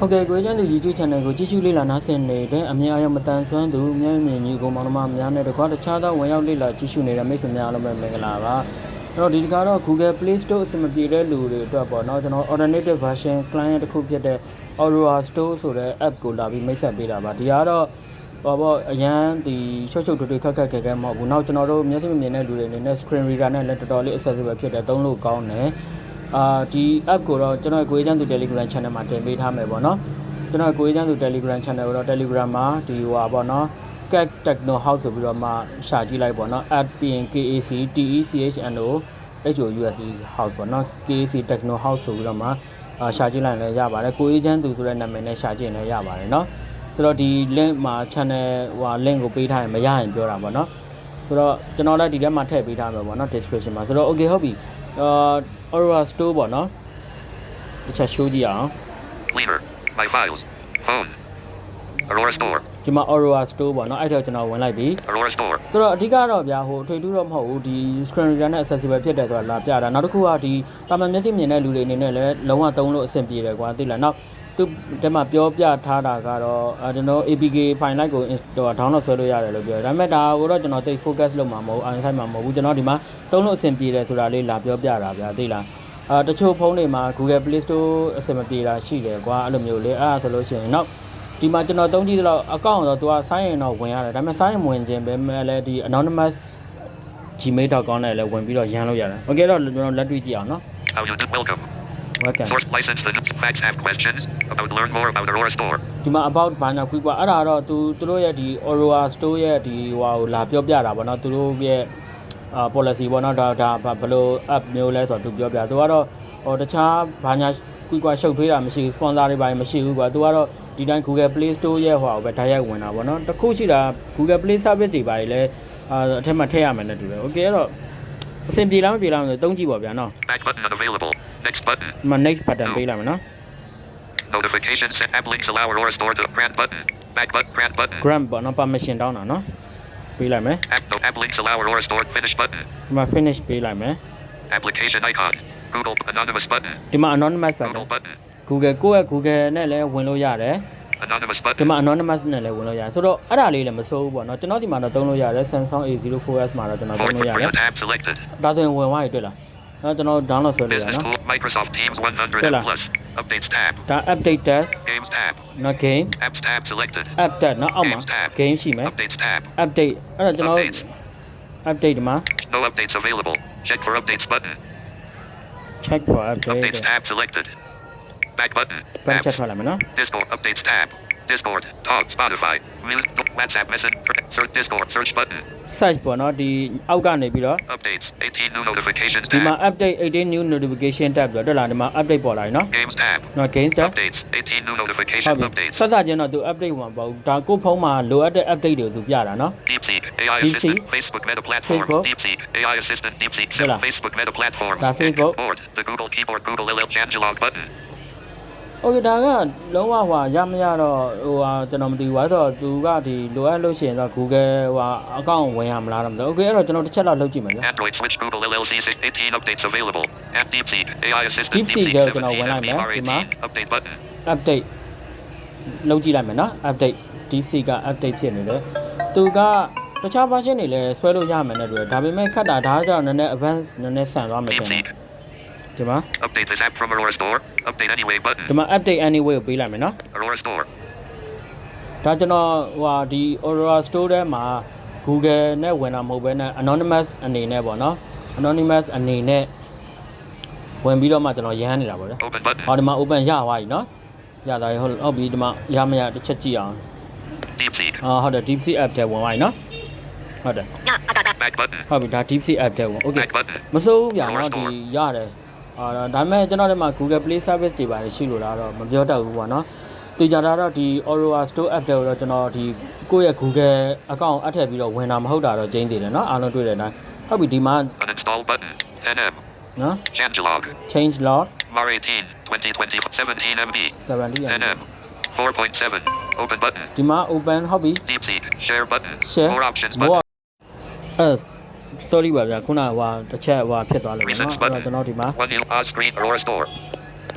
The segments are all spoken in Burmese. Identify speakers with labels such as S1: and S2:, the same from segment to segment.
S1: ဟုတ်ကဲ့ကိုကျန်းသူ YouTube channel ကိုကြည့်ရှုလေ့လာနားဆင်နေတဲ့အမြင်အရမတန်ဆွမ်းသူမျက်မြင်ကြီးကိုမောင်နှမများနဲ့တကွာတခြားသောဝင်ရောက်လေ့လာကြည့်ရှုနေတဲ့မိတ်ဆွေများအားလုံးပဲမင်္ဂလာပါအဲ့တော့ဒီတကတော့ Google Play Store အဆင်မပြေတဲ့လူတွေအတွက်ပေါ့နော်ကျွန်တော် alternative version client တစ်ခုဖြစ်တဲ့ Aurora Store ဆိုတဲ့ app ကိုလာပြီးမိတ်ဆက်ပေးတာပါဒီကတော့ဟောပေါ့အရန်ဒီချွတ်ချွတ်ထွတ်ထွတ်ခက်ခက်ခဲခဲမဟုတ်ဘူးနောက်ကျွန်တော်တို့မျက်စိမမြင်တဲ့လူတွေအနေနဲ့ screen reader နဲ့လည်းတော်တော်လေး accessible ဖြစ်တဲ့သုံးလို့ကောင်းတယ် အာဒီ app ကိုတော့ကျွန်တော်ကိုရေးချမ်းသူ Telegram channel မှာတင်ပေးထားမယ်ပေါ့နော်ကျွန်တော်ကိုရေးချမ်းသူ Telegram channel ကိုတော့ Telegram မှာဒီဟိုပါပေါ့နော် Cat Techno House ဆိုပြီးတော့မှရှာကြည့်လိုက်ပေါ့နော် @pnkactechno house house ပေါ့နော် KAC Techno House ဆိုပြီးတော့မှရှာကြည့်လိုက်လည်းရပါတယ်ကိုရေးချမ်းသူဆိုတဲ့နာမည်နဲ့ရှာကြည့်လည်းရပါတယ်နော်ဆိုတော့ဒီ link မှာ channel ဟို link ကိုပေးထားရင်မရရင်ပြောတာပေါ့နော်ဆိုတော့ကျွန်တော်လည်းဒီထဲမှာထည့်ပေးထားမယ်ပေါ့နော် description မှာဆိုတော့ okay ဟုတ်ပြီ အာ Aurora Store ပေါ့နော်တစ်ချက် show ကြည့်အောင်
S2: Cleaner. My files. Phone. Aurora Store.
S1: ဒီမှာ Aurora Store ပေါ့နော်အဲ့တော့ကျွန်တော်ဝင်လိုက်ပြီ
S2: Aurora Store.
S1: ဆိုတော့အဓိကတော့ဗျာဟိုအထွေထူးတော့မဟုတ်ဘူးဒီ screen reader နဲ့ accessible ဖြစ်တယ်ဆိုတာလာပြတာနောက်တစ်ခုကဒီတာမန်မျက်စိမြင်တဲ့လူတွေအနေနဲ့လည်းလုံးဝသုံးလို့အဆင်ပြေတယ်ကွာသိလားနောက် သူဒီမှာပြောပြထားတာကတော့အဲကျွန်တော် APK file like ကို install download ဆွဲလို့ရတယ်လို့ပြောတယ်ဒါပေမဲ့ဒါကိုတော့ကျွန်တော်သိ focus လုပ်မှာမဟုတ် online မှာမဟုတ်ဘူးကျွန်တော်ဒီမှာသုံးလို့အဆင်ပြေတယ်ဆိုတာလေးလာပြောပြတာဗျာသိလားအာတချို့ဖုန်းတွေမှာ Google Play Store အဆင်မပြေတာရှိတယ်ကွာအဲ့လိုမျိုးလေအဲ့ဒါဆိုလို့ရှိရင်နောက်ဒီမှာကျွန်တော်သုံးကြည့်တော့အကောင့်တော့သူကဆိုင်းရင်တော့ဝင်ရတယ်ဒါပေမဲ့ဆိုင်းရင်ဝင်ခြင်းပဲမဲ့လည်းဒီ anonymous gmail.com နဲ့လည်းဝင်ပြီးတော့ရမ်းလို့ရတယ်။ Okay တော့ကျွန်တော်လက်တွေ့ကြည့်အောင်နော်
S2: How you do welcome.
S1: ။ Welcome
S2: Source license the facts have questions about learn more about Aurora Store.
S1: ဒီမှာ about ဘာညာခွေးကွာအဲ့ဒါတော့သူသူတို့ရဲ့ဒီ Aurora Store ရဲ့ဒီဟိုဟာကိုလာပြောပြတာပေါ့နော်သူတို့ရဲ့အာ policy ပေါ့နော်ဒါဒါဘယ်လို app မျိုးလဲဆိုတော့သူပြောပြသူကတော့ဟိုတခြားဘာညာခွေးကွာရှုပ်ထွေးတာမရှိဘူး sponsor တွေဘာမရှိဘူးကွာသူကတော့ဒီတိုင်း Google Play Store ရဲ့ဟိုဟာကိုပဲ direct ဝင်တာပေါ့နော်တခုရှိတာ Google Play Service တွေဘာတွေလဲအာအထက်မှာထည့်ရမယ်နဲ့တူတယ် Okay အဲ့တော့ အဆင်ပြေလားမပြေလားဆိုတုံးကြည့်ပါဗျာနော်
S2: Back button unavailable. Next button.
S1: ဒီမှာ next button ပေးလိုက်မယ်နော်
S2: Notification set app links allow Aurora Store to grant button. Back button grant button.
S1: grant ပေါ့နော် permission တောင်းတာနော်ပေးလိုက်မယ်
S2: App no app links allow Aurora Store finish button.
S1: ဒီမှာ finish ပေးလိုက်မယ်
S2: Application icon. Google anonymous button.
S1: ဒီမှာ anonymous button
S2: Google button.
S1: Google ကိုယ့်ရဲ့ Google နဲ့လည်းဝင်လို့ရတယ်
S2: Anonymous
S1: ဒီ
S2: button.
S1: မှာ anonymous နဲ့လည်းဝင်လို့ရတယ်ဆိုတော့အဲ့ဒါလေးလည်းမစိုးဘူးပေါ့နော်ကျွန်တော်ဒီမှာတော့သုံးလို့ရတယ် Samsung A04s မှာတော့ကျွန်တော်သုံး
S2: Port
S1: လို့ရတယ်
S2: print tab selected.
S1: ဒါဆိုရင်ဝင်သွားပြီတွေ့လားနော်ကျွန်တော် download ဆွဲလို့ရ
S2: Business
S1: နော်
S2: tool Microsoft Teams 100
S1: Tela.
S2: plus. Updates tab.
S1: ဒါ update test
S2: Games tab.
S1: နော် game
S2: Apps tab selected.
S1: app test နော်အောက်မှာ
S2: Games tab.
S1: game ရှိမယ်
S2: Updates tab.
S1: update အဲ့တော့ကျွန်တော်
S2: Updates.
S1: update ဒီမှာ
S2: No updates available. Check for updates button.
S1: check for update
S2: Updates tab selected. Back button.
S1: ဘယ်ချက်
S2: Apps.
S1: ထွက်လာမလဲနော်
S2: Discord updates tab. Discord. Dog. Spotify. Music. WhatsApp Messenger. Search Discord. Search button.
S1: search ပေါ့နော်ဒီအောက်ကနေပြီးတော့
S2: Updates. 18 new notifications
S1: ဒီမှာ
S2: tab.
S1: update 18 new notification tab ပြီးတော့တက်လာဒီမှာ update ပေါ်လာပြီနော်
S2: Games tab.
S1: နော် game tab
S2: Updates. 18 new
S1: ဟု
S2: notification
S1: တ်ပြီ
S2: updates.
S1: ဆက်စချင်းတော့သူ update မှာပေါ့ဘူးဒါကိုယ့်ဖုန်းမှာလိုအပ်တဲ့ update တွေကိုသူပြတာနော်
S2: DeepSeek. AI
S1: DeepSeek.
S2: assistant. Facebook Meta platform.
S1: Facebook.
S2: DeepSeek. AI assistant. DeepSeek.
S1: Tela.
S2: Seven Facebook Meta platforms.
S1: Da Facebook.
S2: Board. The Google keyboard. Google LL changelog button.
S1: โอเคဒါကလုံးဝဟွာရမရတော့ဟိုဟာကျွန်တော်မသိဘူးဘာလို့ဆိုတော့သူကဒီလိုအပ်လို့ရှိရင်တော့ Google ဟွာအကောင့်ဝင်ရမလားတော့မသိဘူးโอเคအဲ့တော့ကျွန်တော်တစ်ချက်လောက်လုပ်ကြည့်မယ်ဗျာ
S2: Android switch Google LLC 18 updates available. App DeepSeek. AI assistant.
S1: DeepSeek
S2: DeepSeek
S1: ကိုကျွန်တော်ဝင်လိုက်မယ်
S2: MBR
S1: ဒီမှာ
S2: 18. Update button.
S1: update လုပ်ကြည့်လိုက်မယ်နော် update DeepSeek က update ဖြစ်နေတယ်သူကတခြား version တွေလည်းဆွဲလို့ရမယ်နဲ့တူတယ်ဒါပေမဲ့ခက်တာဒါကြောင့်နည်းနည်း advance နည်းနည်းဆန်သွားမယ်ပြန်
S2: DeepSeek.
S1: ဒီမှာ
S2: Update this app from Aurora Store. Update anyway button.
S1: ဒီမှာ update anyway ကိုပေးလိုက်မယ်နော်
S2: Aurora Store.
S1: ဒါကျွန်တော်ဟိုဟာဒီ Aurora Store ထဲမှာ Google နဲ့ဝင်တာမဟုတ်ဘဲနဲ့ anonymous အနေနဲ့ပေါ့နော် anonymous အနေနဲ့ဝင်ပြီးတော့မှကျွန်တော်ရမ်းနေတာပေါ့ဗျာ
S2: Open button.
S1: ဟောဒီမှာ open ရသွားပြီနော်ရသွားပြီဟုတ်ဟုတ်ပြီဒီမှာရမရတစ်ချက်ကြည့်အောင်
S2: DeepSeek.
S1: အာဟုတ်တယ် DeepSeek app ထဲဝင်သွားပြီနော်ဟုတ်တယ်
S2: Back button.
S1: ဟုတ်ပြီဒါ DeepSeek app ထဲဝင် okay
S2: Back button.
S1: မစိုးဘူးဗျာ
S2: Aurora
S1: နော်ဒီ
S2: Store
S1: ရတယ် အာဒါပေမဲ့ကျွန်တော်တို့မှာ Google Play Service တွေပါတယ်ရှိလို့လားတော့မပြောတတ်ဘူးပေါ့နော်တေချာတာတော့ဒီ Aurora Store app တွေကိုတော့ကျွန်တော်ဒီကိုယ့်ရဲ့ Google account အထည့်ပြီးတော့ဝင်တာမဟုတ်တာတော့ကျင်းသေးတယ်နော်အားလုံးတွေ့တဲ့အတိုင်းဟုတ်ပြီဒီမှာ
S2: Uninstall button. 10M.
S1: နော်
S2: Changelog.
S1: change log
S2: Mar 18. 2020. 17 MB.
S1: 70
S2: 10M. 4.7. Open button.
S1: ဒီမှာ open ဟုတ်ပြီ
S2: DeepSeek. Share button.
S1: share
S2: More options
S1: more
S2: button.
S1: အဲ sorry ပါဗျာခုနကဟိုတစ်ချက်ဟိုဖြစ်သွားလို့ပေါ့နော်
S2: Presets
S1: အဲ့တော့
S2: button.
S1: ကျွန်တော်ဒီမှာ
S2: One new Oz screen Aurora Store.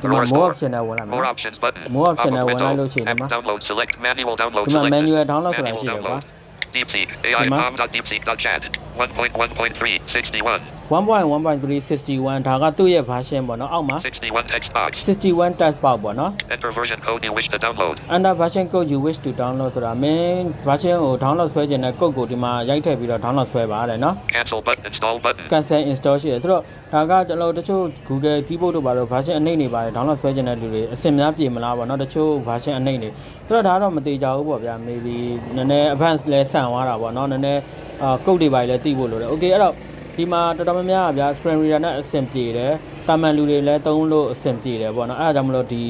S1: ဒီမှာ
S2: Aurora
S1: more
S2: Store.
S1: option နဲ့ဝင်လိုက်မယ်
S2: More
S1: နော်
S2: options button.
S1: More option
S2: Pop-up
S1: နဲ့ဝင်
S2: window.
S1: လိုက်လို့ရှိရင်ဒီ
S2: App
S1: မှာ
S2: download select manual download
S1: ဒီမှာ
S2: selected.
S1: manual download ဆိုတာ
S2: Manual
S1: ရှိတယ်ကွာ
S2: download. DeepSeek AI
S1: Di ba?
S2: palm.deepseek.chat 1.1.3 61
S1: 1.1.361ဒါကသူ့ရဲ့ version ပေါ့နော်အောက်မှာ
S2: 61 text box.
S1: 61 text box ပေါ့နော်
S2: Enter version code you wish to download.
S1: under version code you wish to download ဆိုတာ main version ကို download ဆွဲခြင်းတဲ့ code ကိုဒီမှာရိုက်ထည့်ပြီးတော့ download ဆွဲပါတယ်နော်
S2: Cancel button. Install button.
S1: cancel install ရှိတယ်ဆိုတော့ဒါကကျွန်တော်တချို့ Google keyboard တို့ပါတော့ version အနှိမ့်နေပါတယ် download ဆွဲခြင်းတဲ့လူတွေအစင်များပြေမလားပေါ့နော်တချို့ version အနှိမ့်နေဆိုတော့ဒါတော့မသေးကြဘူးပေါ့ဗျာ maybe နည်းနည်း advance လဲဆန်သွားတာပေါ့နော်နည်းနည်းအာ code တွေပါလဲသိဖို့လိုတယ် okay အဲ့တော့ ဒီမှာတော်တော်များများကဗျာ screen reader နဲ့အဆင်ပြေတယ်တာမန်လူတွေလည်းသုံးလို့အဆင်ပြေတယ်ပေါ့နော်အဲ့ဒါကြောင့်မလို့ဒီ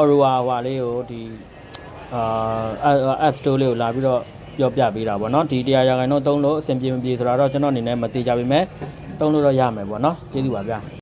S1: Aurora ဟွာလေးကိုဒီအာ app store လေးကိုလာပြီးတော့ပြောပြပေးတာပေါ့နော်ဒီတရားရာခိုင်တော့သုံးလို့အဆင်ပြေမပြေဆိုတာတော့ကျွန်တော်အနေနဲ့မသိကြပါဘူးသုံးလို့တော့ရမယ်ပေါ့နော်ကျေးဇူးပါဗျာ